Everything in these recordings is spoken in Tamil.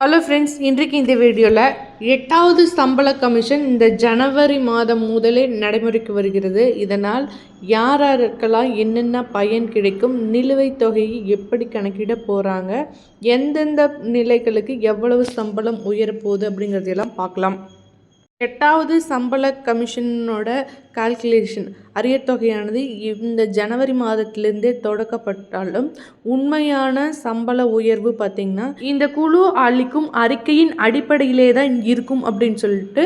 ஹலோ ஃப்ரெண்ட்ஸ் இன்றைக்கு இந்த வீடியோவில் எட்டாவது சம்பள கமிஷன் இந்த ஜனவரி மாதம் முதலே நடைமுறைக்கு வருகிறது. இதனால் யார் யாருக்கெல்லாம் என்னென்ன பயன் கிடைக்கும் நிலுவைத் தொகையை எப்படி கணக்கிட போகிறாங்க எந்தெந்த நிலைகளுக்கு எவ்வளவு சம்பளம் உயரப்போகுது அப்படிங்கிறதையெல்லாம் பார்க்கலாம். எட்டாவது சம்பள கமிஷனோட கால்குலேஷன் அரியர் தொகையானது இந்த ஜனவரி மாதத்திலிருந்தே தொடக்கப்பட்டாலும் உண்மையான சம்பள உயர்வு பார்த்திங்கன்னா இந்த குழு அளிக்கும் அறிக்கையின் அடிப்படையிலே தான் இருக்கும் அப்படின்னு சொல்லிட்டு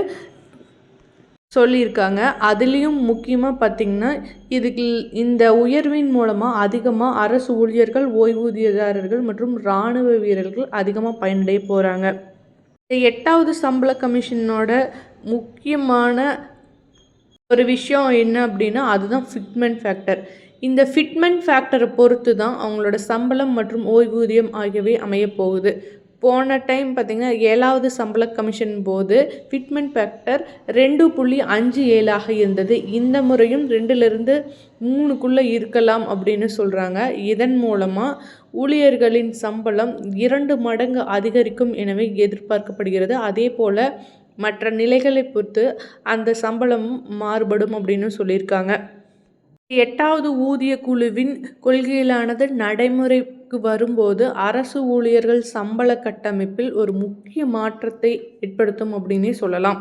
சொல்லியிருக்காங்க. அதுலேயும் முக்கியமாக பார்த்திங்கன்னா இதுக்கு இந்த உயர்வின் மூலமாக அதிகமாக அரசு ஊழியர்கள் ஓய்வூதியதாரர்கள் மற்றும் இராணுவ வீரர்கள் அதிகமாக பயனடைய போகிறாங்க இந்த எட்டாவது சம்பள கமிஷனோட முக்கியமான ஒரு விஷயம் என்ன அப்படின்னா அதுதான் ஃபிட்மெண்ட் ஃபேக்டர் இந்த ஃபிட்மெண்ட் ஃபேக்டரை பொறுத்து தான் அவங்களோட சம்பளம் மற்றும் ஓய்வூதியம் ஆகியவை அமையப் போகுது. போன டைம் பார்த்திங்கன்னா ஏழாவது சம்பள கமிஷன் போது ஃபிட்மெண்ட் ஃபேக்டர் ரெண்டு புள்ளி அஞ்சு ஏழாக இருந்தது. இந்த முறையும் ரெண்டுலேருந்து மூணுக்குள்ளே இருக்கலாம் அப்படின்னு சொல்கிறாங்க இதன் மூலமாக ஊழியர்களின் சம்பளம் இரண்டு மடங்கு அதிகரிக்கும் எனவே எதிர்பார்க்கப்படுகிறது. அதே போல் மற்ற நிலைகளை பொறுத்து அந்த சம்பளம் மாறுபடும் அப்படின்னு சொல்லியிருக்காங்க. எட்டாவது ஊதிய குழுவின் கொள்கையிலானது நடைமுறை நடைமுறைக்கு வரும்போது அரசு ஊழியர்கள் சம்பள கட்டமைப்பில் ஒரு முக்கிய மாற்றத்தை ஏற்படுத்தும் அப்படின்னே சொல்லலாம்.